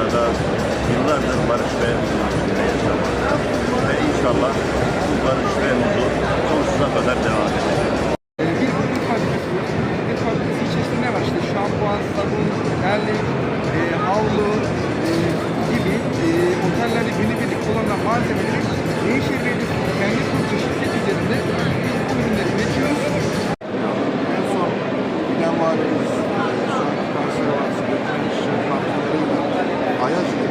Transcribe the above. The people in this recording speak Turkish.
Burada yıllardır barış ve ve inşallah bu barış ve huzur sonsuza kadar devam edecek. Bir fabrikası. Bir fabrikası içerisinde ne var? İşte şampuan, sabun, terlik, e, havlu Hayat